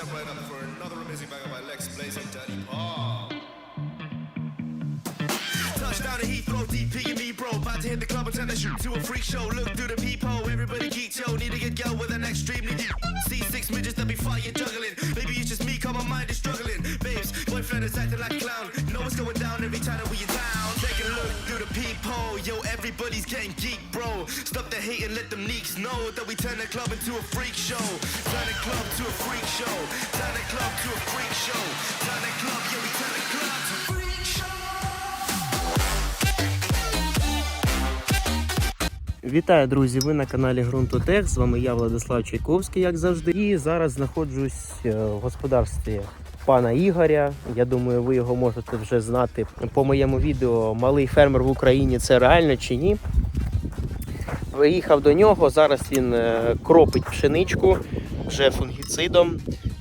step right up for another amazing banger by Lex Blaze and Daddy Paul. Touchdown to Heathrow, DP and me, bro. About to hit the club and turn the shoot to a freak show. Look through the peephole, everybody geek, yo. Need to get girl with an extremely deep. See six midgets that be fighting, juggling. Maybe it's just me, cause my mind is struggling. Babes, boyfriend is acting like a clown. Know what's going down every time that we are yo. Everybody's getting geek, bro. Stop the hate and let them neeks know that we turn the club into a freak show. Turn the club to a freak show. Turn the club to a freak show. Turn the club, yeah, we turn the club to a freak show. Вітаю, друзі! Ви на каналі Грунтотех. З вами я, Владислав Чайковський, як завжди. І зараз знаходжусь е, в господарстві пана Ігоря. Я думаю, ви його можете вже знати по моєму відео Малий фермер в Україні це реально чи ні. Виїхав до нього. Зараз він е, кропить пшеничку вже фунгіцидом.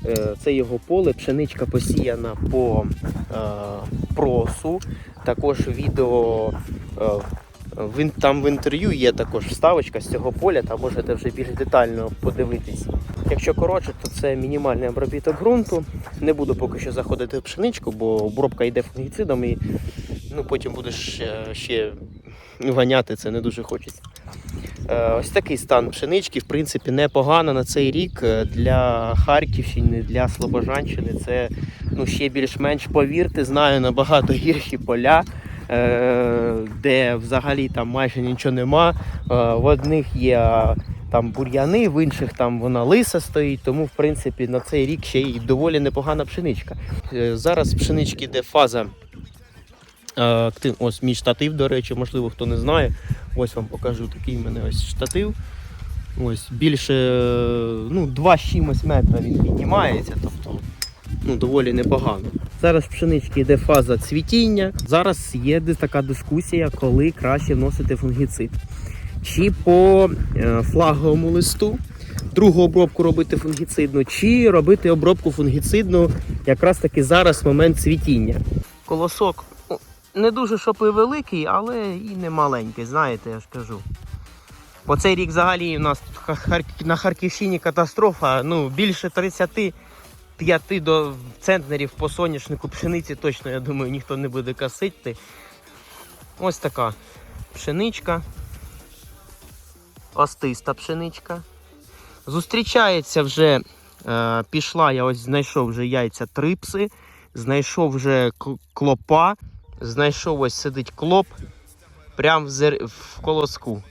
Е, Це його поле. Пшеничка посіяна по е, просу. Також відео. Він там в інтерв'ю є також вставочка з цього поля, там можете вже більш детально подивитись. Якщо коротше, то це мінімальний обробіток ґрунту. Не буду поки що заходити в пшеничку, бо обробка йде фунгіцидом і ну, потім будеш ще ганяти, це не дуже хочеться. Е, Ось такий стан пшенички, в принципі, непогано на цей рік е, для Харківщини, для Слобожанщини. Це ну, ще більш-менш повірте, знаю набагато гірші поля де взагалі там майже нічого нема. Е, В одних є там бур'яни, в інших там вона лиса стоїть, тому в принципі на цей рік ще й доволі непогана пшеничка. Е, Зараз пшенички йде фаза. е, Ось мій штатив, до речі, можливо, хто не знає. Ось вам покажу такий в мене ось штатив. Ось більше е, ну, 2 з чимось метра він піднімається, тобто ну, доволі непогано. Зараз в пшенички йде фаза цвітіння. Зараз є така дискусія, коли краще вносити фунгіцид. Чи по е, флаговому листу другу обробку робити фунгіцидну, чи робити обробку фунгіцидну якраз таки зараз момент цвітіння. Колосок ну, не дуже щоб і великий, але і не маленький, знаєте, я ж кажу. Бо цей рік взагалі у нас на Харківщині катастрофа. Ну, більше 30 5 до центнерів по соняшнику пшениці точно, я думаю, ніхто не буде косити. Ось така пшеничка. Остиста пшеничка. Зустрічається вже, е, пішла, я ось знайшов вже яйця трипси, знайшов вже клопа, знайшов ось сидить клоп прямо в, зер... в колоску.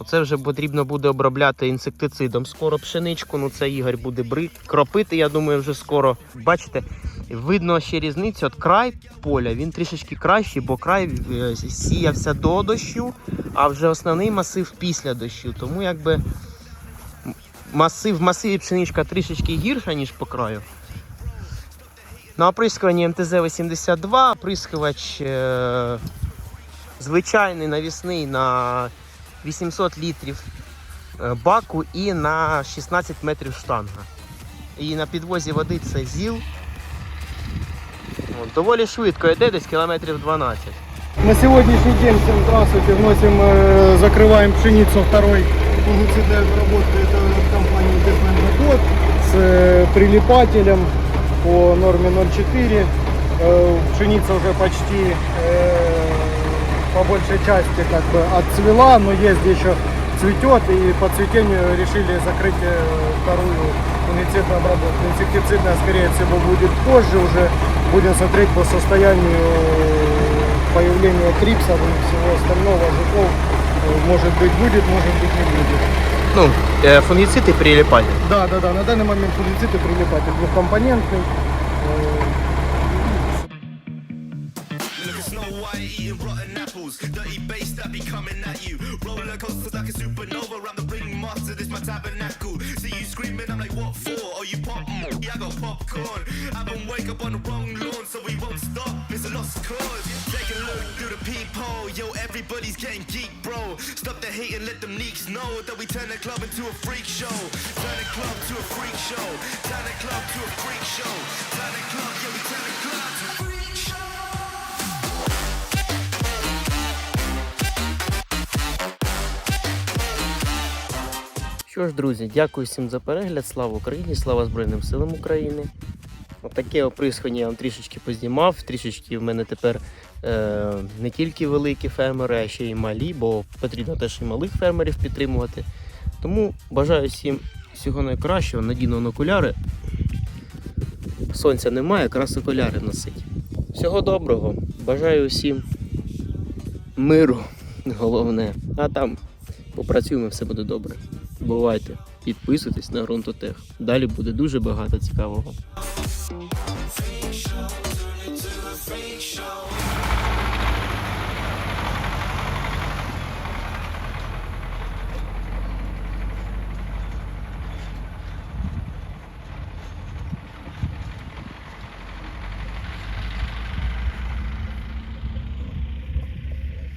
Оце вже потрібно буде обробляти інсектицидом. Скоро пшеничку, ну це Ігор буде брик. Кропити, я думаю, вже скоро. Бачите, видно ще різницю. От край поля він трішечки кращий, бо край е, сіявся до дощу, а вже основний масив після дощу. Тому якби масив, в масиві пшеничка трішечки гірша, ніж по краю. На оприскуванні МТЗ-82 оприскувач е, звичайний навісний на 800 літрів е, баку і на 16 метрів штанга. І на підвозі води це ЗІЛ. От, доволі швидко йде, десь кілометрів 12. На сегодняшний день всем здравствуйте. Вносим, э, закрываем пшеницу второй фунгицидной обработки. Это компания Defender Code с э, прилипателем по норме 0,4. Э, пшеница уже почти э, по большей части как бы отцвела, но есть где еще цветет. И по цветению решили закрыть э, вторую фунгицидную обработку. Инсектицидная, скорее всего, будет позже уже. Будем смотреть по состоянию появления трипсов и всего остального, жуков. Э, Может быть будет, может быть не будет. Ну, е, фунгіцид і прилипатель. Да, да, да. На данный момент фунгицид и прилипатель двухкомпонентный. Roller coasters like a supernova. I'm the ringmaster, this my tabernacle. See you screaming, I'm like, what for? Oh, you pop? Yeah, I got popcorn. I've been wake up on the wrong lawn, so we won't stop. It's a lost cause. Take a look through the peephole. Yo, everybody's getting geek, bro. Stop the hate and let them neeks know that we turn the club into a freak show. Turn the club to a freak show. Turn the club to a freak show. Що ж, друзі, дякую всім за перегляд. Слава Україні, слава Збройним силам України. Отаке оприскування я вам трішечки познімав. Трішечки в мене тепер е, не тільки великі фермери, а ще й малі, бо потрібно теж і малих фермерів підтримувати. Тому бажаю всім всього найкращого, надійно на окуляри. Сонця немає, якраз окуляри носить. Всього доброго. Бажаю всім миру, головне. А там попрацюємо, все буде добре. Бувайте, підписуйтесь на Грунтотех. Далі буде дуже багато цікавого.